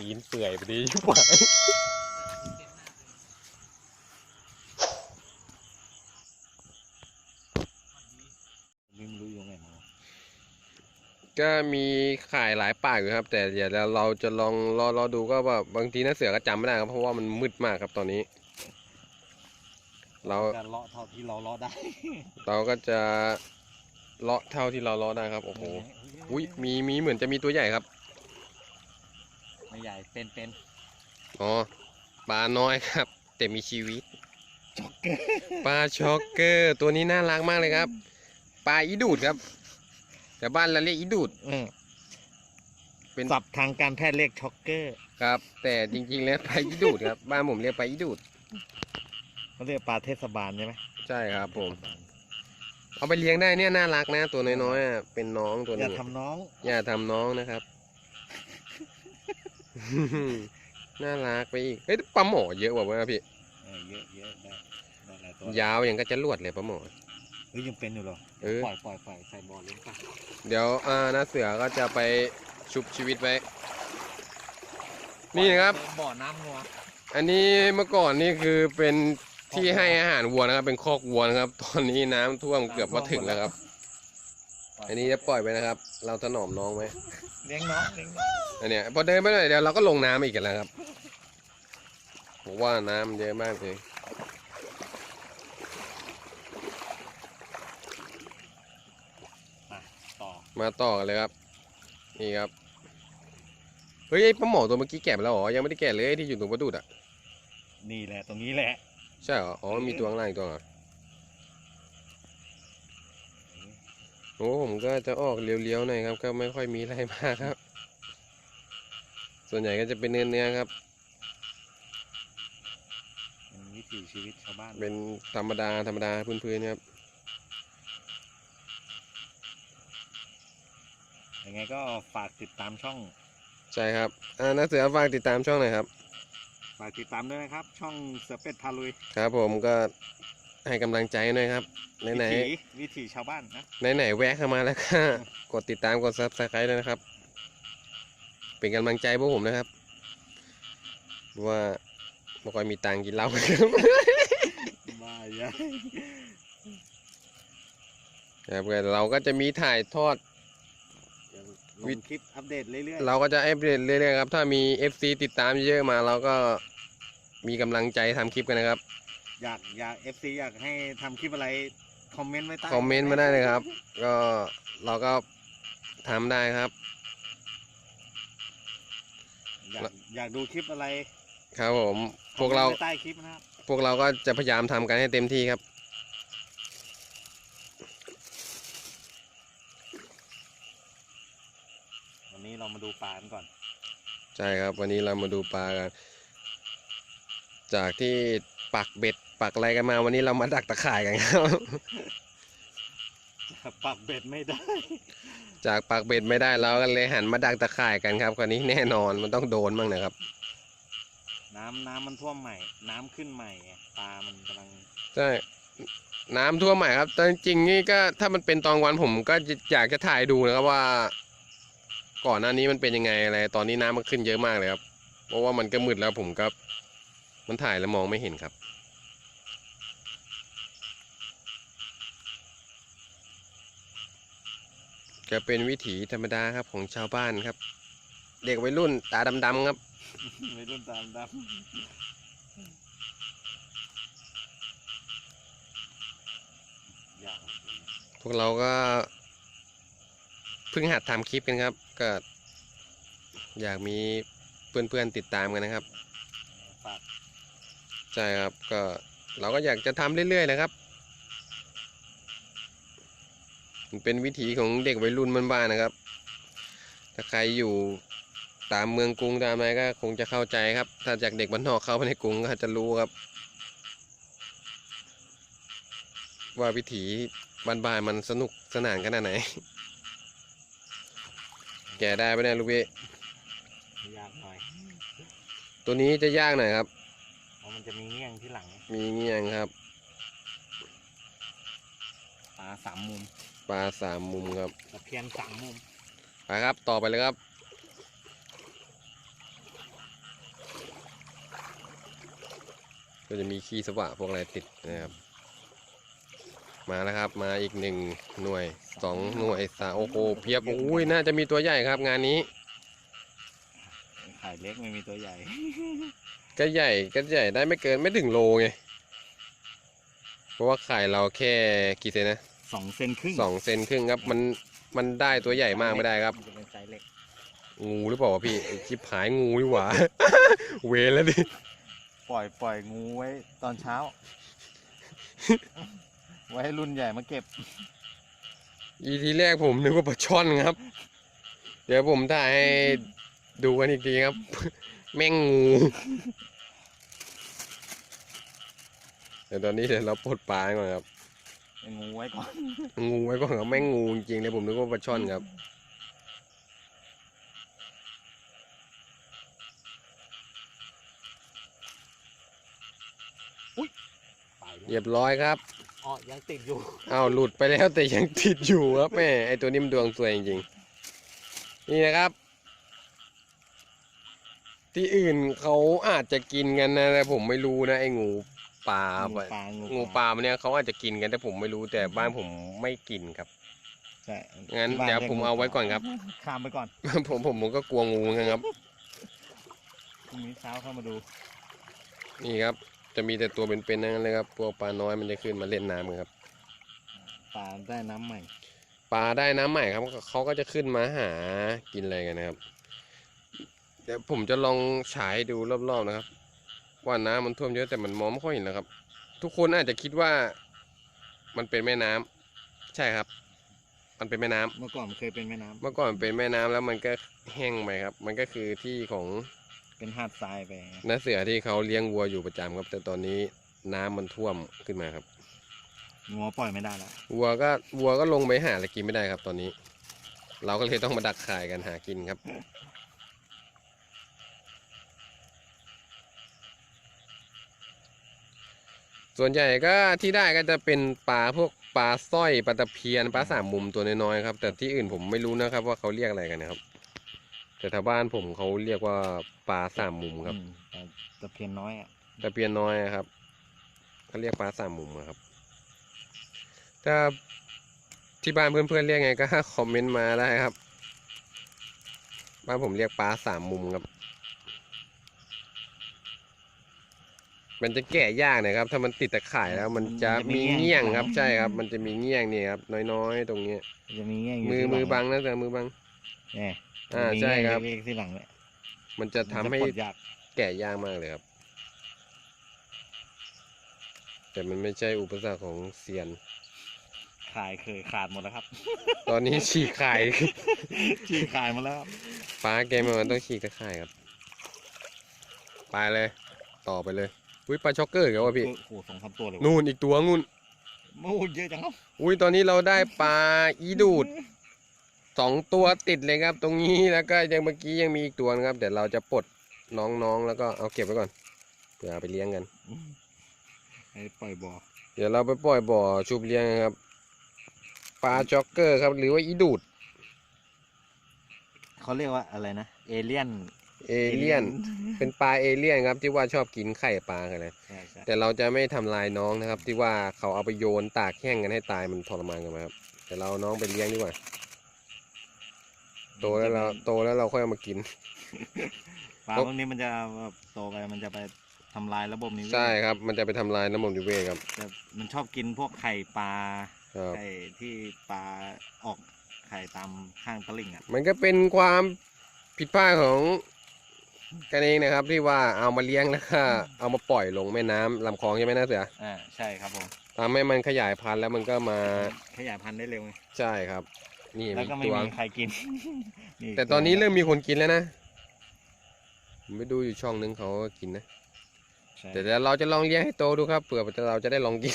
ตีนเปื่อยไปดีชิบหายไม่รู้อยู่ไงมาก็มีขายหลายปากอยู่ครับ แต่เดี๋ยวเราจะลองรอรอดูก็ว่าบางทีน้าเสือก็จำไม่ได้ครับเพราะว่ามันมืดมากครับตอนนี้ เราจะเลาะเท่าที่เราเลาะได้ เราก็จะเลาะเท่าที่เราเลาะได้ครับโอ้โหอุ้ยมีมีเหมือนจะมีตัวใหญ่ครับ ไม่ใหญ่เป็นเป็นอ๋อปลาน้อยครับ แต่มีชีวิตจ็อกเกอร์ปลาช็อกเกอร์ ตัวนี้น่ารักมากเลยครับปลาอีดูดครับ แต่บ้านเราเรียกอีดูดเป็น ศัพท์ทางการแพทย์เรียกช็อกเกอร์ครับ แต่จริงๆแล้วปลาอีดูดครับบ้านผมเรียกปลาอีดูดเขาเรียกปลาเทศบาลใช่ไหมใช่ครับ ผม เอาไปเลี้ยงได้เนี่ยน่ารักนะ ตัวน้อยๆอะเป็นน้องตัวอย่านี้ทำน้องอย่าทำน้องนะครับ น่ารักไปอีกเฮ้ยปลาหมอเยอะกว่าเว้ยพี่ เออเยอะเยอะได้ได้หลายตัวยาวอย่างก็จะลวดเลยปลาหมอ เฮ้ยยังเป็นอยู่เหรอเออ ปล่อยปล่อยปล่อยใส่บ่อเลี้ยงปลาเดี๋ยวอ่าน้าเสือก็จะไปชุบชีวิตไว้ นี่นะครับ บ่อน้ำงัวอันนี้เมื่อก่อนนี่คือเป็นที่ให้อาหารวัวนะครับ เป็นคอกวัวนะครับ ตอนนี้น้ำท่วมเกือบมาถึงแล้วครับอันนี้จะปล่อยไปนะครับ เราถนอมน้องไว้เลี้ยงน้องเลี้ยงน้อง อันเนี้ยพอเดินไปหน่อยเดี๋ยวเราก็ลงน้ำอีกแล้วครับผมว่าน้ำเยอะมากเลยต่อมาต่อกันเลยครับ นี่ครับ เฮ้ยไอ้ปลาหมอตัวเมื่อกี้แกะไปแล้วเหรอ ยังไม่ได้แกะเลยที่อยู่ตรงประดูดอะ นี่แหละตรงนี้แหละ ใช่เหรอ อ๋อ มีตัวข้างล่างอีกตัวเหรอโอ้ผมก็จะออกเลี้ยวๆหน่อยครับ ก็ไม่ค่อยมีอะไรมากครับ ส่วนใหญ่ก็จะเป็นเนื้อๆครับ เป็นวิถีชีวิตชาวบ้านเป็นธรรมดาธรรมดาพื้นๆครับยังไงก็ฝากติดตามช่อง ใช่ครับอ่านักเสือฝากติดตามช่องหน่อยครับ ฝากติดตามด้วยนะครับ ช่องเสือเป็ดพาลุย ครับ ผมก็ให้กำลังใจหน่อยครับไหนวิๆถีวิถีชาวบ้านนะไหนๆแวะเข้ามาแล้วก็ กดติดตามกดซับสไครต์ด้วยนะครับ เป็นกำลังใจพวกผมนะครับ ว่าไม่ค่อยมีตังค์กินเหล้าครับบ้าใหญ่ครับเราก็จะมีถ่ายทอดลงคลิปอัปเดตเรื่อยเราก็จะอัปเดตเรื่อยๆครับ ถ้ามี FC ติดตามเยอะมาเราก็มีกำลังใจทำคลิปกันนะครับๆอยากอยาก FC อยากให้ทำคลิปอะไร คอมเมนต์ไว้ใต้คอมเมนต์มาได้เลยครับ ก็เราก็ทำได้ครับ อยากอยากดูคลิปอะไรครับผมพวกเราคอมมนต์ไว้ใต้คลิปนะครับพวกเราก็จะพยายามทำกันให้เต็มที่ครับวันนี้เรามาดูปลากันก่อน ใช่ครับ วันนี้เรามาดูปลากัน จากที่ปักเบ็ดปักอะไรกันมา วันนี้เรามาดักตะข่ายกันครับ ปักเบ็ดไม่ได้ จากปักเบ็ดไม่ได้เราก็เลยหันมาดักตะข่ายกันครับคราวนี้แน่นอนมันต้องโดนบ้างนะครับ น้ำน้ำมันท่วมใหม่ น้ำขึ้นใหม่ไงปลามันกำลังใช่น้ำท่วมใหม่ครับแต่จริงๆนี่ก็ถ้ามันเป็นตอนวันผมก็อยากจะถ่ายดูนะครับว่า ก่อนหน้านี้มันเป็นยังไงอะไรตอนนี้น้ำมันขึ้นเยอะมากเลยครับ เพราะว่ามันก็มืดแล้วผมก็มันถ่ายแล้วมองไม่เห็นครับ จะเป็นวิถีธรรมดาครับของชาวบ้านครับ เด็กวัยรุ่นตาดำๆครับไม่รุ่นตาดำพวกเราก็เพิ่งหัดทำคลิปกันครับ ก็อยากมีเพื่อนๆติดตามกันนะครับใช่ครับก็เราก็อยากจะทำเรื่อยๆนะครับ มันเป็นวิถีของเด็กวัยรุ่นบ้านๆนะครับ ถ้าใครอยู่ตามเมืองกรุงตามอะไรก็คงจะเข้าใจครับ ถ้าจากเด็กบ้านนอกเข้าไปในกรุงก็จะรู้ครับ ว่าวิถีบ้านๆมันสนุกสนานขนาดไหน แกะได้ไหมเนี่ยลูกพี่ยากหน่อย ตัวนี้จะยากหน่อยครับเพราะมันจะมีเงี้ยงที่หลัง มีเงี้ยงครับ ปลาสามมุม ปลาสามมุมครับตะเพียนสามมุมไปครับ ต่อไปเลยครับ ก็จะมีขี้สวะพวกอะไรติดนะครับ มาแล้วครับ มาอีกหนึ่งหน่วยสองหน่วยสาโอโคเพียบอุ้ยน่าจะมีตัวใหญ่ครับงานนี้ไข่เล็กไม่มีตัวใหญ่ ก็ใหญ่ก็ใหญ่ได้ไม่เกินไม่ถึงโลไง เพราะว่าไข่เราแค่กี่เซนนะ สองเซนครึ่งสองเซนครึ่งครับ มันมันได้ตัวใหญ่มากไม่ได้ครับมันจะเป็นไซส์เล็กงูหรือเปล่าวะพี่ไอ้ชิบหายงูดีกว่า เวรแล้วดิปล่อยปล่อยงูไว้ตอนเช้า ไว้ให้รุ่นใหญ่มาเก็บ อีทีแรกผมนึกว่าปลาช่อนครับ เดี๋ยวผมถ่ายให้ดูกันอีกทีครับ แม่งงูเดี๋ยวตอนนี้เดี๋ยวเราปลดปลาก่อนครับให้ งูไว้ก่อน งูไว้ก่อนครับแม่งงูจริงๆเลยผมนึกว่าปลาช่อนครับ ไปแล้วเรียบร้อยครับ อ๋อยังติดอยู่ เอาหลุดไปแล้วแต่ยังติดอยู่ครับแม่ไอตัวนี้มันดวงสวยจริงๆ นี่นะครับ ที่อื่นเขาอาจจะกินกันนะแต่ผมไม่รู้นะไองู ปลางูปลางูปลามันเนี่ยเขาอาจจะกินกันแต่ผมไม่รู้แต่บ้านผมไม่กินครับใช่งั้นที่บ้เดี๋ยวรีกผมเอาไว้ก่อนครับข้ามไปก่อน ผมผมผมก็กลัวงูเหมือนกันครับพรุ่งนี้เช้าเข้ามาดู นี่ครับ จะมีแต่ตัวเป็นๆนั่นเลยครับพวกปลาน้อยมันจะขึ้นมาเล่นน้ำกันครับ ปลาได้น้ำใหม่ ปลาได้น้ำใหม่ครับเขาก็จะขึ้นมาหากินอะไรกันนะครับ เดี๋ยวผมจะลองฉายให้ดูรอบๆนะครับ ว่าน้ำมันท่วมเยอะแต่มันมองไม่ค่อยเห็นแล้วครับ ทุกคนอาจจะคิดว่ามันเป็นแม่น้ำใช่ครับ มันเป็นแม่น้ำเมื่อก่อนมันเคยเป็นแม่น้ำเมื่อก่อนเป็นแม่น้ำแล้วมันก็แห้งไปครับ มันก็คือที่ของเป็นหาดทรายไปน้าเสือที่เขาเลี้ยงวัวอยู่ประจำครับ แต่ตอนนี้น้ำมันท่วมขึ้นมาครับงัวปล่อยไม่ได้แล้ววัวก็วัวก็ลงไปหาอะไรกินไม่ได้ครับ ตอนนี้ เราก็เลยต้องมาดักข่ายกันหากินครับ ส่วนใหญ่ก็ที่ได้ก็จะเป็นปลาพวกปลาสร้อยปลาตะเพียนปลาสามมุมตัวน้อยๆครับ แต่ที่อื่นผมไม่รู้นะครับ ว่าเขาเรียกอะไรกันนะครับ แต่แถวบ้านผมเขาเรียกว่าปลาสามมุมครับอืมแต่ตะเพียนน้อยอะตะเพียนน้อยอะครับเขาเรียกปลาสามมุมอะครับถ้าที่บ้านเพื่อนๆเรียกไงก็ คอมเมนต์มาได้ครับ บ้านผมเรียกปลาสามมุมครับ มันจะแกะยากหนะครับ ถ้ามันติดตะข่ายแล้ว มันจะมีเงี้ยง ครับ ใช่ครับ มันจะมีเงี้ยงนี่ครับน้อยๆ ตรงเนี้ยจะมีแง่งยู่มือที่หลัมือบังนะแต่มือบัง เนี่ยอ่าจะมีใช่แง่งครับเล็กๆที่หลังเนี่ยมันจะทำให้มันจะปลดยากแกะยากมากเลยครับ แต่มันไม่ใช่อุปสรรคของเซียน ขายเคยขาดหมดแล้วครับ ตอนนี้ฉีกไข่ จีขายหมาแล้วครับปลาเกมมันต้องฉีกตะข่ายครับ ไปเลย ต่อไปเลย อุ้ยปลาช็อกเกอร์อีกันวะพี่ โอ้โหสองสามตัวเลยนู่นอีกตัวนู่นโอ้โหเยอะจังครับอุ้ยตอนนี้เราได้ปลาอีดูดสองตัวติดเลยครับ ตรงนี้แล้วก็ยังเมื่อกี้ยังมีอีกตัวนะครับ เดี๋ยวเราจะปลดน้องๆแล้วก็เอาเก็บไว้ก่อนเผื่อเอาไปเลี้ยงกัน ไอ้ปล่อยบ่อเดี๋ยวเราไปปล่อยบ่อชุบเลี้ยงนะครับปลาจ็อกเกอร์ครับหรือว่าอีดูดเขาเรียกว่าอะไรนะ เอเลี่ยน เอเลี่ยน เป็นปลาเอเลี่ยนครับที่ว่าชอบกินไข่ปลากันเลยใช่ใช่แต่เราจะไม่ทำลายน้องนะครับ ที่ว่าเขาเอาไปโยนตากแห้งกันให้ตายมันทรมานกันไหมครับ แต่เราเอาน้องไปเลี้ยงดีกว่า โตแล้วเราโตแล้วเราค่อยเอามากิน ปลาพวกนี้มันจะแบบโตไปมันจะไปทำลายระบบนิเวศใช่ครับ มันจะไปทำลายระบบนิเวศครับแต่มันชอบกินพวกไข่ปลาครับ ไข่ที่ปลาออกไข่ตามข้างตลิ่งอะ มันก็เป็นความผิดพลาดของ กันเองนะครับที่ว่าเอามาเลี้ยงแล้วก็เอามาปล่อยลงแม่น้ำลำคลองใช่ไหมนะเสืออ่าใช่ครับผมทำให้มันขยายพันธุ์แล้วมันก็มาขยายพันธุ์ได้เร็วไงใช่ครับ นี่แล้วมีก็ไม่ตัว มีใครกินนี่แต่ตอนนี้เริ่มมีคนกินแล้วนะผมไปดูอยู่ช่องนึงเขาก็กินนะใช่แต่เดี๋ยวเราจะลองเลี้ยงให้โตดูครับเผื่อเราจะได้ลองกิน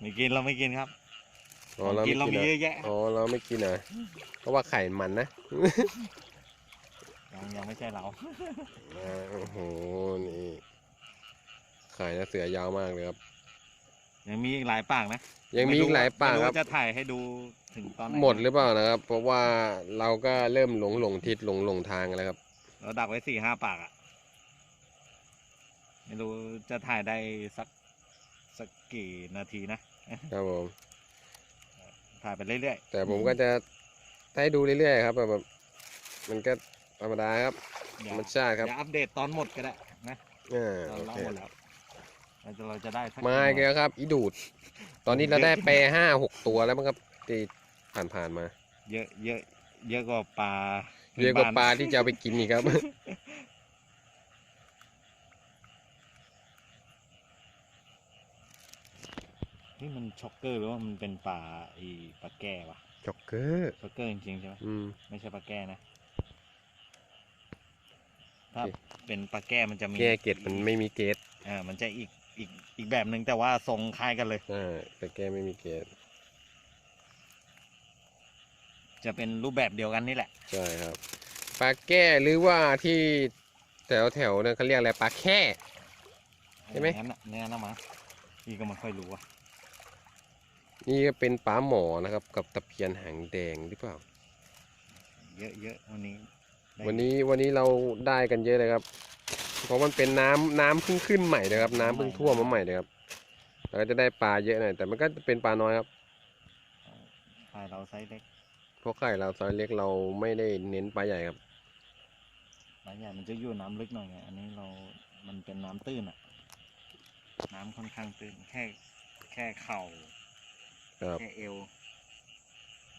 ไม่กินเราไม่กินครับอ๋อเรากิไม่นเรากินมีนะเยอะแยะ อ๋อเราไม่กินนะเพราะว่าไข่มันนะ ยังยังไม่ใช่เราอ่าโอ้โห นี่ไข่นะเสือยาวมากเลยครับ ยังมีอีกหลายปากนะยังมีอีกหลายปากไม่ครับ ว่าจะถ่ายให้ดูถึงตอนไหนหมดหรือเปล่านะครับ เพราะว่าเราก็เริ่มหลงหลงทิศหลงหลงทางกันแล้วครับ เราดักไว้สี่ห้าปากอะไม่รู้จะถ่ายได้สักสักกี่นาทีนะ ครับผม ถ่ายไปเรื่อยแต่ผมก็จะให้ดูเรื่อยๆครับแบบแบบมันก็ ธรรมดาครับๆธเดี๋รยวรมชาติครับเดี๋ยวอัปเดตตอนหมดก็ได้นะอ่าเราโอเล่าเคหมดแล้วเราจะเราจะได้สักมาอีกกี่แล้วครับ อีดูด ตอนนี้เราได้ไปห้าหกตัวแล้วมั้งครับที่ผ่านผ่านๆมา เยอะเยอะเยอะกว่าปลาเยอะกว่าพื้นปบ้ลานที่จะเอาไปกินอีกครับ นี่มันช็อกเกอร์หรือว่ามันเป็นปลาไอปลาแก้วะจ็อกเกอร์ ช็อกเกอร์จริงๆใช่ไหมอืม ไม่ใช่ปลาแก้นะ ถ้าโอเคเป็นปลาแก้มันจะมีแก้เกตมันไม่มีเกตอ่ามันจะอีกอีกอีกแบบหนึ่งแต่ว่าทรงคล้ายกันเลย อ่าแต่แก้ไม่มีเกตจะเป็นรูปแบบเดียวกันนี่แหละ ใช่ครับปลาแก้หรือว่าที่แถวแถวๆนั้นเขาเรียกอะไรปลาแค่ ใช่ไหมงั้นน่ะเนี่ยนะมั้งพี่ก็ไม่ค่อยรู้อะนี่ก็เป็นปลาหมอนะครับ กับตะเพียนหางแดงหรือเปล่า เยอะเยอะวันนี้ได้ วันนี้วันนี้เราได้กันเยอะเลยครับ เพราะมันเป็นน้ำน้ำเพิ่งขึ้นใหม่นะครับ น้ำเพิ่งท่วมมาใหม่เลยครับเราก็จะได้ปลาเยอะหน่อยแต่มันก็จะเป็นปลาน้อยครับปลาเราไซส์เล็กเพราะไข่เราไซส์เล็กเราไม่ได้เน้นปลาใหญ่ครับปลาใหญ่มันจะอยู่น้ำลึกหน่อยไงอันนี้เรา มันเป็นน้ำตื้นอะ น้ำค่อนข้างตื้นแค่แค่เข่าครับแค่เอว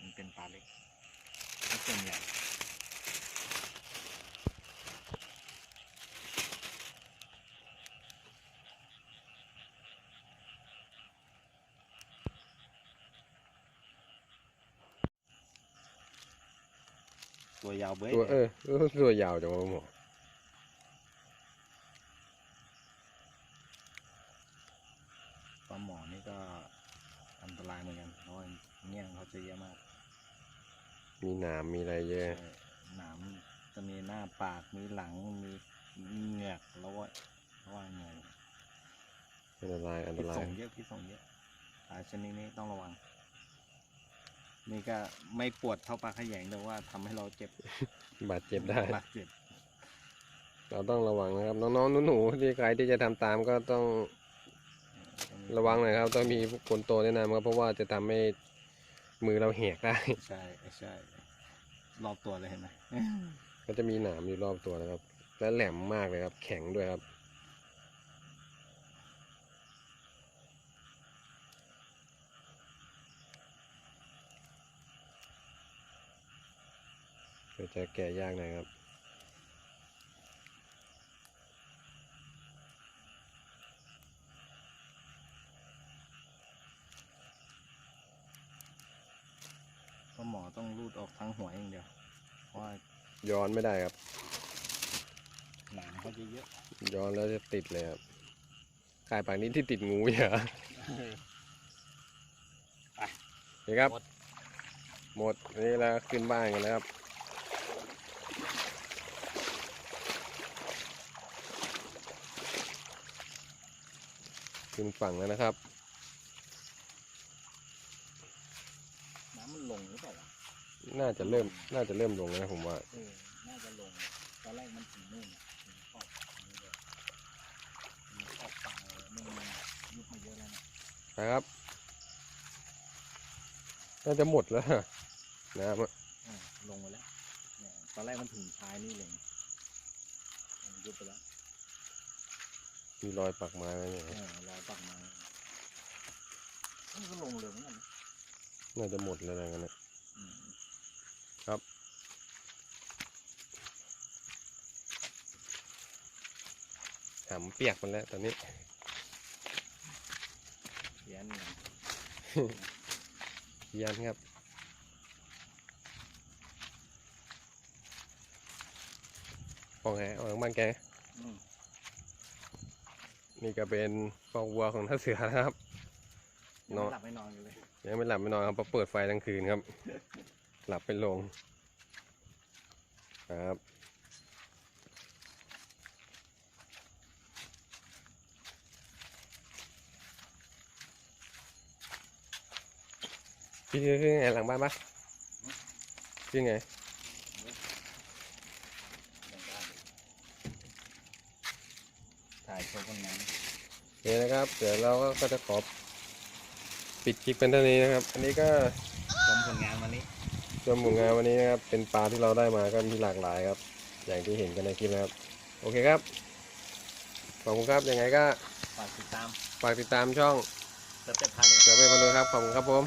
มันเป็นปลาเล็กแล้วส่วนใหญ่ ตัวยาวเบ้ยตัวเออเออตัวยาวจังวะหมอปลาหมอนี่ก็อันตรายเหมือนกันเพราะว่าเงี้ยงเขาจะเยอะมาก มีหนามมีอะไรเยอะใช่หนามจะมีหน้าปากมีหลังมีเหงือกแล้วว่าว่าไงอันตรายอันตพิษราส่ยงเยอะพิษส่งเยอะปลาชนิดนี้ต้องระวัง นี่ก็ไม่ปวดเท่าปลาขยงแต่ว่าทำให้เราเจ็บบาดเจ็บได้ บาดเจ็บเราต้องระวังนะครับ น้องๆหนูๆที่ใครที่จะทำตามก็ต้องระวังหน่อยครับ ต้องมีคนโตแนะนำครับ เพราะว่าจะทำให้มือเราแหกได้ ใช่ใช่รอบตัวเลยเห็นไหมก็จะมีหนามอยู่รอบตัวนะครับ และแหลมมากเลยครับ แข็งด้วยครับ เดี๋ยวจะแกะยากหน่อยครับก็หมอต้องรูดออกทั้งหัวอย่างเดียว เพราะว่าย้อนไม่ได้ครับ หนามเขาจะเยอะ ย้อนแล้วจะติดเลยครับกลายปากนี้ที่ติดงูอย่าเห็นครับ หมด หมดอันนี่แล้วขึ้นบ้านกันแล้วครับ ขึ้นฝั่งแล้วนะครับ น้ำมันลงหรือเปล่าวะน่าจะเริ่ม น่าจะเริ่มลงแล้วนะผมว่า เออ น่าจะลง ตอนแรกมันถึงนู่นน่ะถึงขอบนี่เลยถึงขอบฝั่งเลยนี่มันยุบมาเยอะแล้วนะไปครับ น่าจะหมดแล้วนะน้ำอะอ่าลงมาแล้วเนี่ยตอนแรกมันถึงท้ายนี่เลยมันยุบไปแล้ว มีรอยปักไม้ไว้เนี่ยเออรอยปักมามันก็ลงเร็วเหมือนกันนะน่าจะหมดแล้วอะไรกันนะอืมหำเปียกหมันแล้วตอนนี้ เขียนเนี่ยยันครับออกไงออกจากบ้านแก อืม นี่ก็เป็นฟองวัวของท่าเสือนะครับยังเนาะไม่หลับไม่นอนกันเลยยังไม่หลับไม่นอนครับเพราะเปิดไฟทั้งคืนครับ หลับเป็นลงครับพี่คือคือไงหลังบ้านปะคือไง ยังได้ ท ถ่ายโชว์ผลงานโอเคนะครับ เดี๋ยวเราก็จะขอปิดคลิปเป็นเท่านี้นะครับ อันนี้ก็ชมผลงานวันนี้ชมผลงานวันนี้นะครับ เป็นปลาที่เราได้มาก็มีหลากหลายครับ อย่างที่เห็นกันในคลิปนะครับ โอเคครับ ขอบคุณครับ ยังไงก็ฝากติดตาม ฝากติดตามช่องสเต็ปพันเลยเสือเบย์พลุครับ ขอบคุณครับผม